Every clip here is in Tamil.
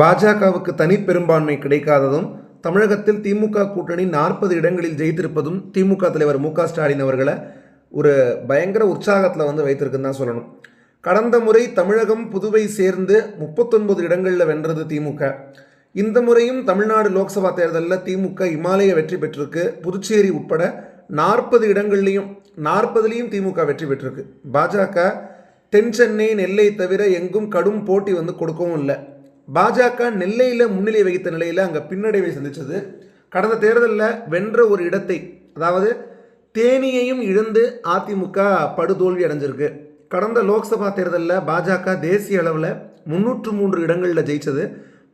பாஜகவுக்கு தனி பெரும்பான்மை கிடைக்காததும் தமிழகத்தில் திமுக கூட்டணி நாற்பது இடங்களில் ஜெயித்திருப்பதும் திமுக தலைவர் மு ஸ்டாலின் அவர்களை ஒரு பயங்கர உற்சாகத்தில் வந்து வைத்திருக்குன்னு தான் சொல்லணும். கடந்த முறை தமிழகம் புதுவை சேர்ந்து முப்பத்தொன்பது இடங்களில் வென்றது திமுக. இந்த முறையும் தமிழ்நாடு லோக்சபா தேர்தலில் திமுக இமாலய வெற்றி பெற்றிருக்கு. புதுச்சேரி உட்பட நாற்பது இடங்கள்லையும் நாற்பதுலேயும் திமுக வெற்றி பெற்றிருக்கு. பாஜக தென் சென்னை நெல்லை தவிர எங்கும் கடும் போட்டி வந்து கொடுக்கவும் இல்லை. பாஜக நெல்லையில் முன்னிலை வகித்த நிலையில் அங்கே பின்னடைவை சந்தித்தது கடந்த தேர்தலில் வென்ற ஒரு இடத்தை அதாவது தேனியையும் இழந்து அதிமுக படுதோல்வி அடைஞ்சிருக்கு. கடந்த லோக்சபா தேர்தலில் பாஜக தேசிய அளவில் முன்னூற்று மூன்று இடங்களில் ஜெயிச்சது.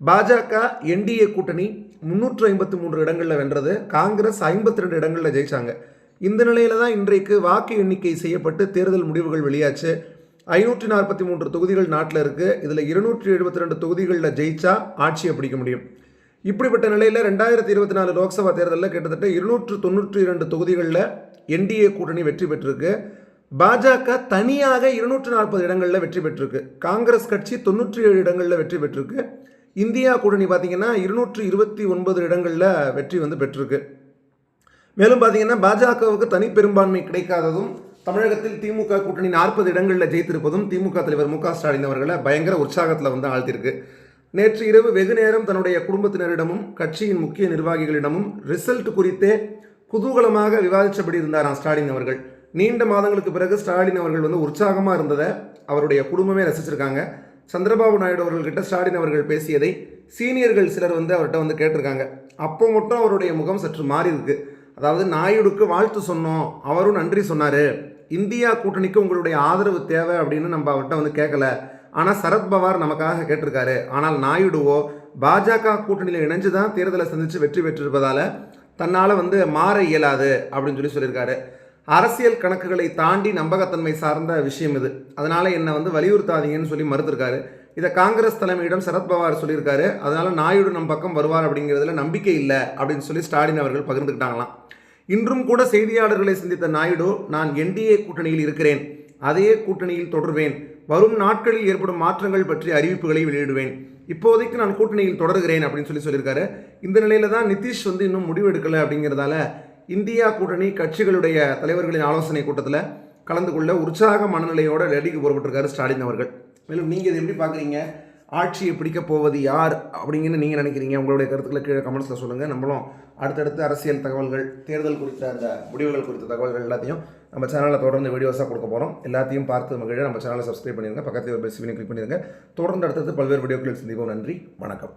பாஜக என்டிஏ கூட்டணி முன்னூற்று ஐம்பத்தி மூன்று இடங்களில் வென்றது. காங்கிரஸ் ஐம்பத்தி ரெண்டு இடங்களில் ஜெயித்தாங்க இந்த நிலையில தான் இன்றைக்கு வாக்கு எண்ணிக்கை செய்யப்பட்டு தேர்தல் முடிவுகள் வெளியாச்சு. ஐநூற்றி நாற்பத்தி மூன்று தொகுதிகள் நாட்டில் இருக்குது இதில் இருநூற்றி எழுபத்தி ரெண்டு தொகுதிகளில் ஜெயிச்சா ஆட்சியை பிடிக்க முடியும். இப்படிப்பட்ட நிலையில் ரெண்டாயிரத்தி இருபத்தி நாலு லோக்சபா தேர்தலில் கிட்டத்தட்ட இருநூற்று தொண்ணூற்றி இரண்டு தொகுதிகளில் என்டிஏ கூட்டணி வெற்றி பெற்றிருக்கு. பாஜக தனியாக இருநூற்று நாற்பது இடங்களில் வெற்றி பெற்றிருக்கு. காங்கிரஸ் கட்சி தொண்ணூற்றி ஏழு இடங்களில் வெற்றி பெற்றிருக்கு. இந்தியா கூட்டணி பார்த்திங்கன்னா இருநூற்று இருபத்தி ஒன்பது இடங்களில் வெற்றி வந்து பெற்றிருக்கு. மேலும் பார்த்தீங்கன்னா பாஜகவுக்கு தனி பெரும்பான்மை கிடைக்காததும் தமிழகத்தில் திமுக கூட்டணி நாற்பது இடங்களில் ஜெயித்திருப்பதும் திமுக தலைவர் மு க ஸ்டாலின் அவர்களை பயங்கர உற்சாகத்தில் வந்து ஆழ்த்திருக்கு நேற்று இரவு வெகு நேரம் தன்னுடைய குடும்பத்தினரிடமும் கட்சியின் முக்கிய நிர்வாகிகளிடமும் ரிசல்ட் குறித்தே குதூகலமாக விவாதித்தபடி இருந்தாராம் ஸ்டாலின் அவர்கள். நீண்ட மாதங்களுக்கு பிறகு ஸ்டாலின் அவர்கள் வந்து உற்சாகமாக இருந்ததை அவருடைய குடும்பமே ரசிச்சிருக்காங்க. சந்திரபாபு நாயுடு அவர்கள்கிட்ட ஸ்டாலின் அவர்கள் பேசியதை சீனியர்கள் சிலர் வந்து அவர்கிட்ட வந்து கேட்டிருக்காங்க. அப்போ மட்டும் அவருடைய முகம் சற்று மாறி இருக்கு அதாவது நாயுடுக்கு வாழ்த்து சொன்னோம் அவரும் நன்றி சொன்னார். இந்தியா கூட்டணிக்கு உங்களுடைய ஆதரவு தேவை அப்படின்னு நம்ம அவர்கிட்ட வந்து கேட்கல ஆனால் சரத்பவார் நமக்காக கேட்டிருக்காரு. ஆனால் நாயுடுவோ பாஜக கூட்டணியில் இணைஞ்சு தான் தேர்தலை சந்தித்து வெற்றி பெற்றிருப்பதால் தன்னால் வந்து மாற இயலாது அப்படின்னு சொல்லி சொல்லியிருக்காரு. அரசியல் கணக்குகளை தாண்டி நம்பகத்தன்மை சார்ந்த விஷயம் இது. அதனால் என்னை வந்து வலியுறுத்தாதீங்கன்னு சொல்லி மறுத்திருக்காரு. இதை காங்கிரஸ் தலைமையிடம் சரத்பவார் சொல்லியிருக்காரு. அதனால் நாயுடு நம் பக்கம் வருவார் அப்படிங்கிறதுல நம்பிக்கை இல்லை அப்படின்னு சொல்லி ஸ்டாலின் அவர்கள் பகிர்ந்துக்கிட்டாங்களாம். இன்றும் கூட செய்தியாளர்களை சந்தித்த நாயுடு நான் என்டிஏ கூட்டணியில் இருக்கிறேன். அதே கூட்டணியில் தொடர்வேன். வரும் நாட்களில் ஏற்படும் மாற்றங்கள் பற்றி அறிவிப்புகளை வெளியிடுவேன். இப்போதைக்கு நான் கூட்டணியில் தொடர்கிறேன் அப்படின்னு சொல்லி சொல்லியிருக்காரு. இந்த நிலையில தான் நிதிஷ் வந்து இன்னும் முடிவு எடுக்கலை அப்படிங்கிறதால இந்தியா கூட்டணி கட்சிகளுடைய தலைவர்களின் ஆலோசனை கூட்டத்தில் கலந்து கொள்ள உற்சாக மனநிலையோட டெல்லிக்கு புறப்பட்டிருக்காரு ஸ்டாலின் அவர்கள். மேலும் நீங்கள் இதை எப்படி பார்க்குறீங்க ஆட்சியை பிடிக்க போவது யார் அப்படிங்கன்னு நீங்கள் நினைக்கிறீங்க? உங்களுடைய கருத்துக்களை கீழே கமெண்ட்ஸில் சொல்லுங்கள் நம்மளும் அடுத்தடுத்து அரசியல் தகவல்கள் தேர்தல் குறித்த அந்த முடிவுகள் குறித்த தகவல்கள் எல்லாத்தையும் நம்ம சேனலில் தொடர்ந்து வீடியோஸாக கொடுக்க போகிறோம் எல்லாத்தையும் பார்த்து மகிழ நம்ம சேனலை சப்ஸ்கிரைப் பண்ணிடுங்க. பக்கத்தில் ஒரு பெல் சிவினை கிளிக் பண்ணிடுங்க. தொடர்ந்து அடுத்தது பல்வேறு வீடியோக்களில் சந்திப்போம். நன்றி. வணக்கம்.